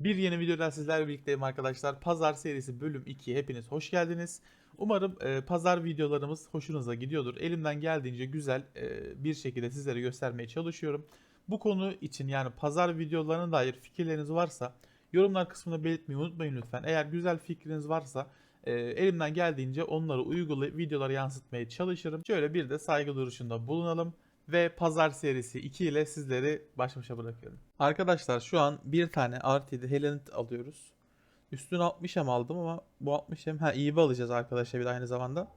Bir yeni videoda sizlerle birlikteyim arkadaşlar. Pazar serisi bölüm 2'ye hepiniz hoş geldiniz. Umarım e, pazar videolarımız hoşunuza gidiyordur. Elimden geldiğince güzel e, bir şekilde sizlere göstermeye çalışıyorum. Bu konu için yani pazar videolarına dair fikirleriniz varsa yorumlar kısmına belirtmeyi unutmayın lütfen. Eğer güzel fikriniz varsa e, elimden geldiğince onları uygulayıp videolara yansıtmaya çalışırım. Şöyle bir de saygı duruşunda bulunalım ve pazar serisi 2 ile sizleri baş başa bırakıyorum. Arkadaşlar şu an bir tane R7 Helenit alıyoruz. Üstüne 60 hem aldım ama bu 60 hem ha iyi alacağız arkadaşlar bir de aynı zamanda.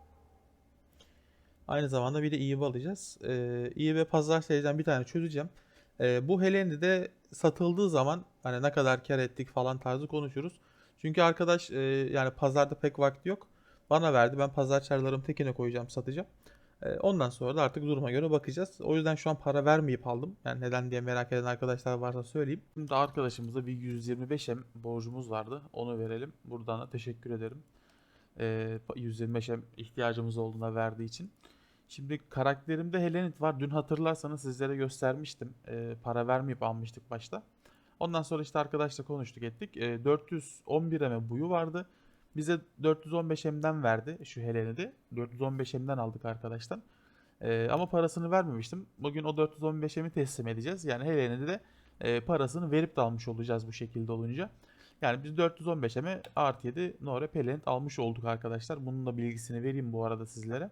Aynı zamanda bir de iyi alacağız. Ee, ve pazar seriden bir tane çözeceğim. Ee, bu Helen'i de satıldığı zaman hani ne kadar kar ettik falan tarzı konuşuruz. Çünkü arkadaş e, yani pazarda pek vakti yok. Bana verdi. Ben pazar çarlarımı tekine koyacağım, satacağım. Ee, Ondan sonra da artık duruma göre bakacağız. O yüzden şu an para vermeyip aldım. Yani neden diye merak eden arkadaşlar varsa söyleyeyim. Şimdi arkadaşımıza bir 125M borcumuz vardı. Onu verelim. Buradan da teşekkür ederim. Ee, 125M ihtiyacımız olduğuna verdiği için. Şimdi karakterimde Helenit var. Dün hatırlarsanız sizlere göstermiştim. Ee, para vermeyip almıştık başta. Ondan sonra işte arkadaşla konuştuk ettik. Ee, 411M buyu vardı. Bize 415M'den verdi şu Helen'i 415M'den aldık arkadaştan. Ee, ama parasını vermemiştim. Bugün o 415M'i teslim edeceğiz. Yani Helen'i de e, parasını verip de almış olacağız bu şekilde olunca. Yani biz 415M'e artı 7 Nore Pelent almış olduk arkadaşlar. Bunun da bilgisini vereyim bu arada sizlere.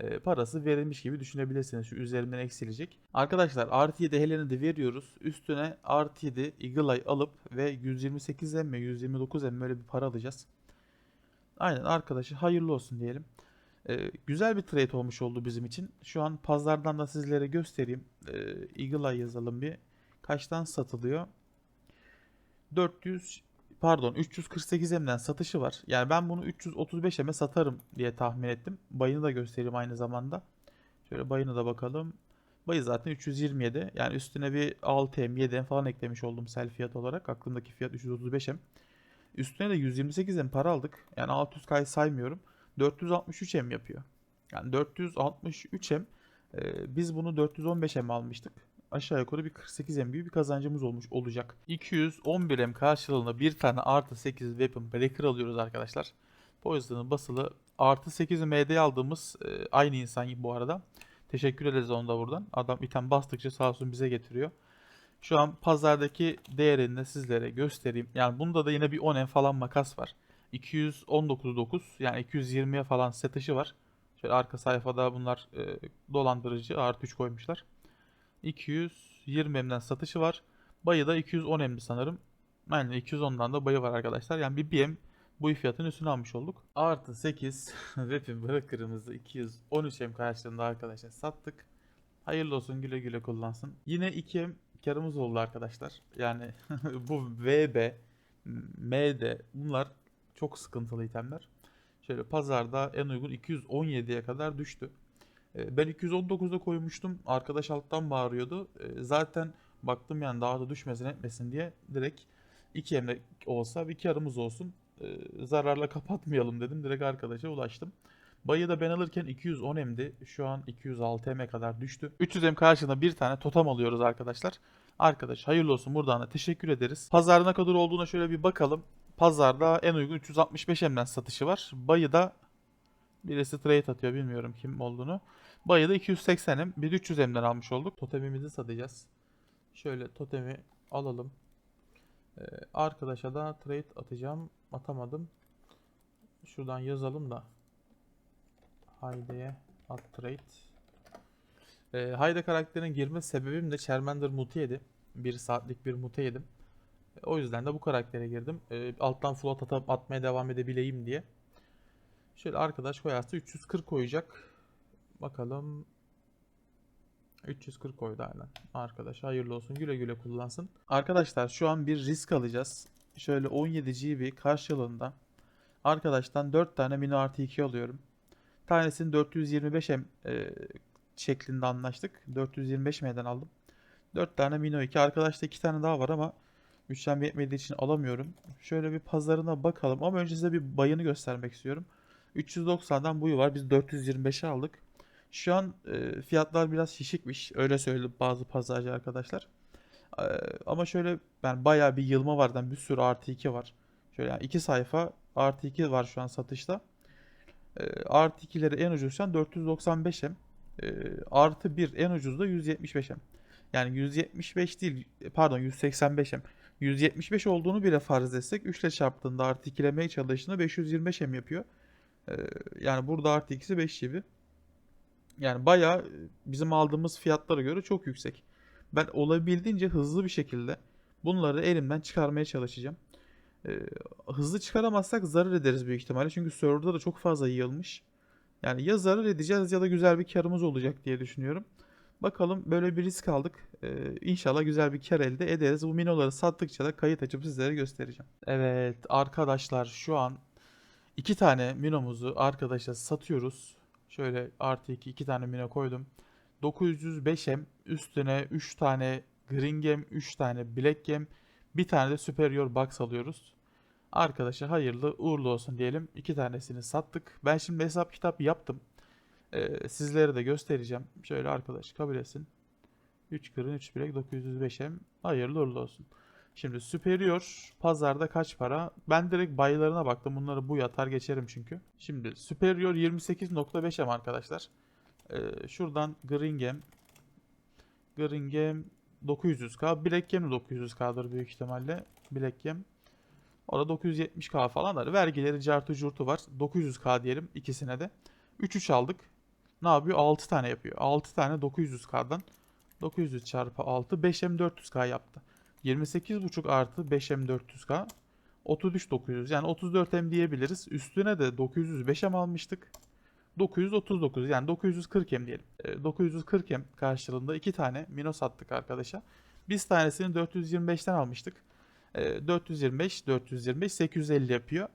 E, parası verilmiş gibi düşünebilirsiniz. Şu üzerimden eksilecek. Arkadaşlar artı 7 Helen'i de veriyoruz. Üstüne artı 7 Eagle Eye alıp ve 128M mi 129M böyle bir para alacağız. Aynen arkadaşı hayırlı olsun diyelim. Ee, güzel bir trade olmuş oldu bizim için. Şu an pazardan da sizlere göstereyim. Ee, Eagle Eye yazalım bir. Kaçtan satılıyor? 400 pardon 348M'den satışı var. Yani ben bunu 335M'e satarım diye tahmin ettim. Bayını da göstereyim aynı zamanda. Şöyle bayını da bakalım. Bayı zaten 327. Yani üstüne bir 6M, 7M falan eklemiş oldum sel fiyat olarak. Aklımdaki fiyat 335M. Üstüne de 128M para aldık. Yani 600K'yı saymıyorum. 463M yapıyor. Yani 463M e, biz bunu 415M almıştık. Aşağı yukarı bir 48M gibi bir kazancımız olmuş olacak. 211M karşılığında bir tane artı 8 Weapon Breaker alıyoruz arkadaşlar. Poison'ın basılı artı 8 MD aldığımız e, aynı insan bu arada. Teşekkür ederiz onu da buradan. Adam item bastıkça sağ olsun bize getiriyor. Şu an pazardaki değerini de sizlere göstereyim. Yani bunda da yine bir 10 falan makas var. 219.9 yani 220'ye falan satışı var. Şöyle arka sayfada bunlar e, dolandırıcı artı 3 koymuşlar. 220 M'den satışı var. Bayı da 210 M'di sanırım. Aynen 210'dan da bayı var arkadaşlar. Yani bir BM bu fiyatın üstüne almış olduk. Artı 8 Weapon bırakırımızı 213 M karşılığında arkadaşlar sattık. Hayırlı olsun güle güle kullansın. Yine 2M karımız oldu arkadaşlar. Yani bu VB, MD bunlar çok sıkıntılı itemler. Şöyle pazarda en uygun 217'ye kadar düştü. Ee, Ben 219'da koymuştum. Arkadaş alttan bağırıyordu. Ee, Zaten baktım yani daha da düşmesin etmesin diye direkt 2 emre olsa bir karımız olsun. Ee, Zararla kapatmayalım dedim. Direkt arkadaşa ulaştım. Bayı da ben alırken 210 M'di. Şu an 206 M'e kadar düştü. 300 M karşılığında bir tane totem alıyoruz arkadaşlar. Arkadaş hayırlı olsun buradan da teşekkür ederiz. Pazar ne kadar olduğuna şöyle bir bakalım. Pazarda en uygun 365 M'den satışı var. Bayı da birisi trade atıyor bilmiyorum kim olduğunu. Bayı da 280 M. Bir 300 M'den almış olduk. Totemimizi satacağız. Şöyle totemi alalım. Ee, arkadaşa da trade atacağım. Atamadım. Şuradan yazalım da. Hayde'ye at trade. Ee, Hayde karakterine girme sebebim de Charmander muti yedi. Bir saatlik bir mute yedim. E, O yüzden de bu karaktere girdim. Ee, alttan float atıp atmaya devam edebileyim diye. Şöyle arkadaş koyarsa 340 koyacak. Bakalım. 340 koydu aynen. Arkadaş hayırlı olsun güle güle kullansın. Arkadaşlar şu an bir risk alacağız. Şöyle 17 GB karşılığında arkadaştan 4 tane mini artı 2 alıyorum. Tanesini 425M e, şeklinde anlaştık. 425M'den aldım. 4 tane Mino 2. Arkadaşta 2 tane daha var ama güçlenme yetmediği için alamıyorum. Şöyle bir pazarına bakalım ama önce size bir bayını göstermek istiyorum. 390'dan buyu var. Biz 425'e aldık. Şu an e, fiyatlar biraz şişikmiş. Öyle söyledi bazı pazarcı arkadaşlar. Ee, ama şöyle ben bayağı bir yılma var. Yani bir sürü artı 2 var. Şöyle yani 2 sayfa artı 2 var şu an satışta. Ee, artı 2'leri en ucuz şu an 495 hem. Ee, artı 1 en ucuz da 175 hem. Yani 175 değil pardon 185 hem. 175 olduğunu bile farz etsek 3 ile çarptığında artı 2'lemeye çalıştığında 525 hem yapıyor. Ee, yani burada artı ikisi 5 gibi. Yani bayağı e, bizim aldığımız fiyatlara göre çok yüksek. Ben olabildiğince hızlı bir şekilde bunları elimden çıkarmaya çalışacağım. Ee, hızlı çıkaramazsak zarar ederiz büyük ihtimalle. Çünkü serverda da çok fazla yığılmış. Yani ya zarar edeceğiz ya da güzel bir karımız olacak diye düşünüyorum. Bakalım böyle bir risk aldık. Ee, inşallah güzel bir kar elde ederiz. Bu minoları sattıkça da kayıt açıp sizlere göstereceğim. Evet arkadaşlar şu an iki tane minomuzu arkadaşlar satıyoruz. Şöyle artı iki, iki tane mino koydum. 905M üstüne 3 tane Green Gem, 3 tane Black Gem, bir tane de Superior Box alıyoruz. Arkadaşa hayırlı uğurlu olsun diyelim. İki tanesini sattık. Ben şimdi hesap kitap yaptım. Ee, sizlere de göstereceğim. Şöyle arkadaş kabul etsin. 3 kırın 3 bilek 905M. Hayırlı uğurlu olsun. Şimdi Superior pazarda kaç para? Ben direkt bayılarına baktım. Bunları bu yatar geçerim çünkü. Şimdi Superior 28.5M arkadaşlar. Ee, şuradan Green Gem. Green Gem 900k. Black Gem de 900k'dır büyük ihtimalle. Black Gem. O da 970k falan da vergileri cartı curtu var. 900k diyelim ikisine de. 3-3 aldık. Ne yapıyor? 6 tane yapıyor. 6 tane 900k'dan 900 çarpı 6 5M 400k yaptı. 28.5 artı 5M 400k 33.900 yani 34M diyebiliriz. Üstüne de 905M almıştık. 939 yani 940M diyelim. E, 940M karşılığında iki tane Mino sattık arkadaşa. Biz tanesini 425'ten almıştık. E, 425, 425, 850 yapıyor.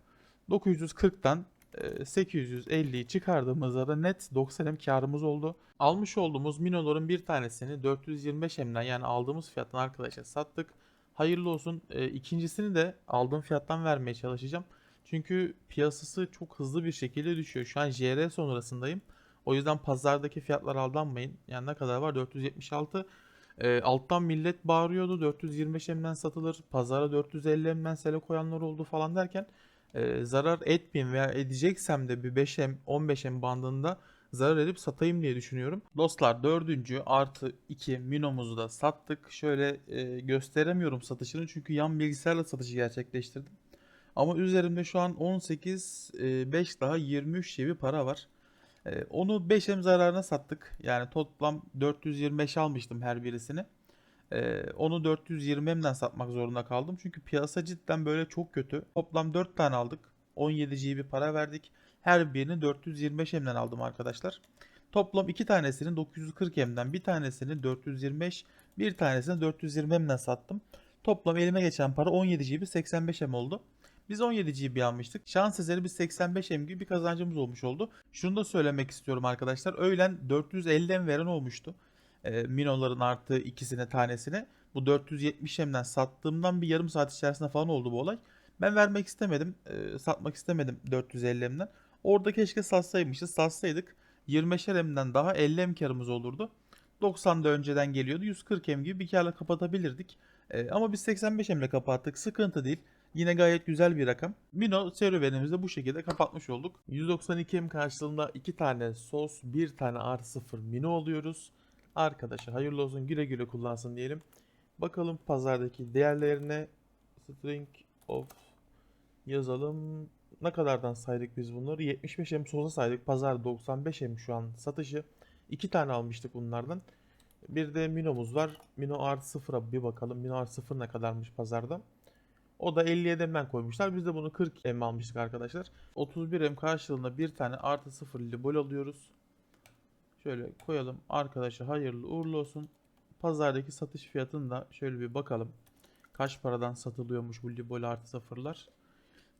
940'tan e, 850'yi çıkardığımızda da net 90M karımız oldu. Almış olduğumuz Mino'ların bir tanesini 425M'den yani aldığımız fiyattan arkadaşa sattık. Hayırlı olsun. E, ikincisini de aldığım fiyattan vermeye çalışacağım. Çünkü piyasası çok hızlı bir şekilde düşüyor. Şu an JR sonrasındayım. O yüzden pazardaki fiyatlar aldanmayın. Yani ne kadar var? 476. E, alttan millet bağırıyordu. 425 M'den satılır. Pazara 450 M'den sele koyanlar oldu falan derken e, zarar etmeyeyim veya edeceksem de bir 5M 15M bandında zarar edip satayım diye düşünüyorum. Dostlar dördüncü artı 2 Mino'muzu da sattık. Şöyle e, gösteremiyorum satışını çünkü yan bilgisayarla satışı gerçekleştirdim. Ama üzerimde şu an 18, e, 5 daha 23 gibi para var. E, onu 5M zararına sattık. Yani toplam 425 almıştım her birisini. E, onu 420M'den satmak zorunda kaldım. Çünkü piyasa cidden böyle çok kötü. Toplam 4 tane aldık. 17 GB para verdik. Her birini 425M'den aldım arkadaşlar. Toplam 2 tanesini 940M'den, bir tanesini 425, bir tanesini 420M'den sattım. Toplam elime geçen para 17 GB 85M oldu. Biz 17 GB almıştık. Şans eseri biz 85M gibi bir kazancımız olmuş oldu. Şunu da söylemek istiyorum arkadaşlar. Öğlen 450M veren olmuştu. E, Minoların artı ikisine tanesine. Bu 470M'den sattığımdan bir yarım saat içerisinde falan oldu bu olay. Ben vermek istemedim. E, satmak istemedim 450M'den. Orada keşke satsaymışız. Satsaydık 25'er M'den daha 50 M karımız olurdu. 90'da önceden geliyordu. 140 M gibi bir karla kapatabilirdik. E, ama biz 85 M ile kapattık. Sıkıntı değil. Yine gayet güzel bir rakam. Mino serüvenimizi bu şekilde kapatmış olduk. 192 M karşılığında 2 tane sos, 1 tane artı 0 Mino alıyoruz. Arkadaşa hayırlı olsun güle güle kullansın diyelim. Bakalım pazardaki değerlerine string of yazalım. Ne kadardan saydık biz bunları? 75 M sosa saydık. Pazar 95 M şu an satışı. 2 tane almıştık bunlardan. Bir de Mino'muz var. Mino artı 0'a bir bakalım. Mino artı 0 ne kadarmış pazarda? O da 57 M'den koymuşlar. Biz de bunu 40 M almıştık arkadaşlar. 31 M karşılığında bir tane artı 0 libol alıyoruz. Şöyle koyalım. Arkadaşa hayırlı uğurlu olsun. Pazardaki satış fiyatını da şöyle bir bakalım. Kaç paradan satılıyormuş bu libol artı sıfırlar.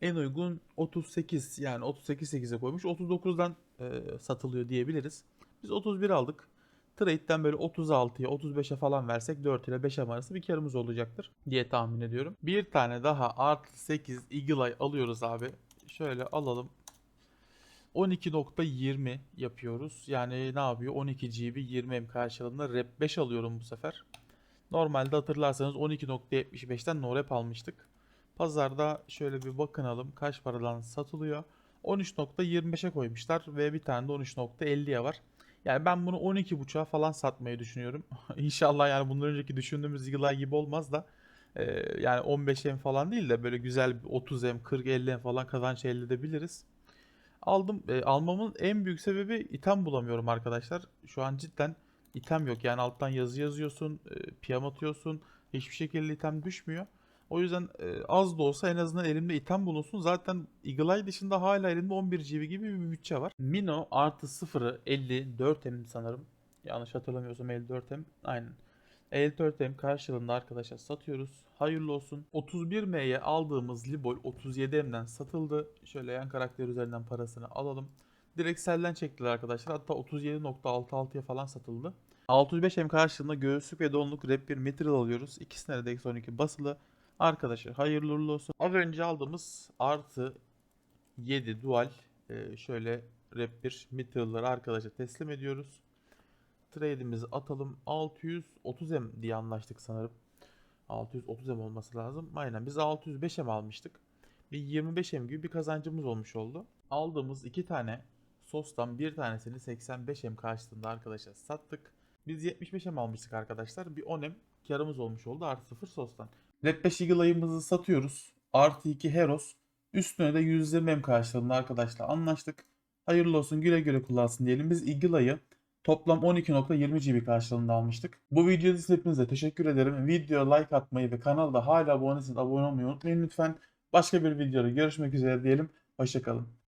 En uygun 38 yani 38 8'e koymuş. 39'dan e, satılıyor diyebiliriz. Biz 31 aldık. Trade'den böyle 36'ya 35'e falan versek 4 ile 5 arası bir karımız olacaktır diye tahmin ediyorum. Bir tane daha artı 8 Eagle Eye alıyoruz abi. Şöyle alalım. 12.20 yapıyoruz. Yani ne yapıyor? 12 GB 20 M karşılığında Rep 5 alıyorum bu sefer. Normalde hatırlarsanız 12.75'ten Norep almıştık. Pazarda şöyle bir bakınalım kaç paradan satılıyor. 13.25'e koymuşlar ve bir tane de 13.50'ye var. Yani ben bunu 12.5'a falan satmayı düşünüyorum. İnşallah yani bundan önceki düşündüğümüz yıllar gibi olmaz da e, yani 15M falan değil de böyle güzel bir 30M, 40-50M falan kazanç elde edebiliriz. Aldım. E, almamın en büyük sebebi item bulamıyorum arkadaşlar. Şu an cidden item yok. Yani alttan yazı yazıyorsun, e, piyam atıyorsun. Hiçbir şekilde item düşmüyor. O yüzden e, az da olsa en azından elimde item bulunsun. Zaten Eagle Eye dışında hala elimde 11 GB gibi bir bütçe var. Mino artı 0'ı 54M sanırım. Yanlış hatırlamıyorsam 54M. Aynen. 54M karşılığında arkadaşlar satıyoruz. Hayırlı olsun. 31M'ye aldığımız Libol 37M'den satıldı. Şöyle yan karakter üzerinden parasını alalım. Direkt selden çektiler arkadaşlar. Hatta 37.66'ya falan satıldı. 605M karşılığında göğüslük ve donluk rap bir mitral alıyoruz. İkisine de eksi 12 basılı. Arkadaşlar hayırlı uğurlu olsun. Az önce aldığımız artı 7 dual e, şöyle rap bir mitralları arkadaşa teslim ediyoruz. Trade'imizi atalım. 630M diye anlaştık sanırım. 630M olması lazım. Aynen biz 605M almıştık. Bir 25M gibi bir kazancımız olmuş oldu. Aldığımız iki tane sostan bir tanesini 85M karşılığında arkadaşlar sattık. Biz 75M almıştık arkadaşlar. Bir 10M karımız olmuş oldu artı 0 sostan. Red 5 Eagle ayımızı satıyoruz. Artı 2 Heros. Üstüne de 120M karşılığında arkadaşlar anlaştık. Hayırlı olsun güle güle kullansın diyelim. Biz Eagle ayı toplam 12.20 GB karşılığında almıştık. Bu video hepinize teşekkür ederim. Videoya like atmayı ve kanalda hala abone değilseniz abone olmayı unutmayın lütfen. Başka bir videoda görüşmek üzere diyelim. Hoşçakalın.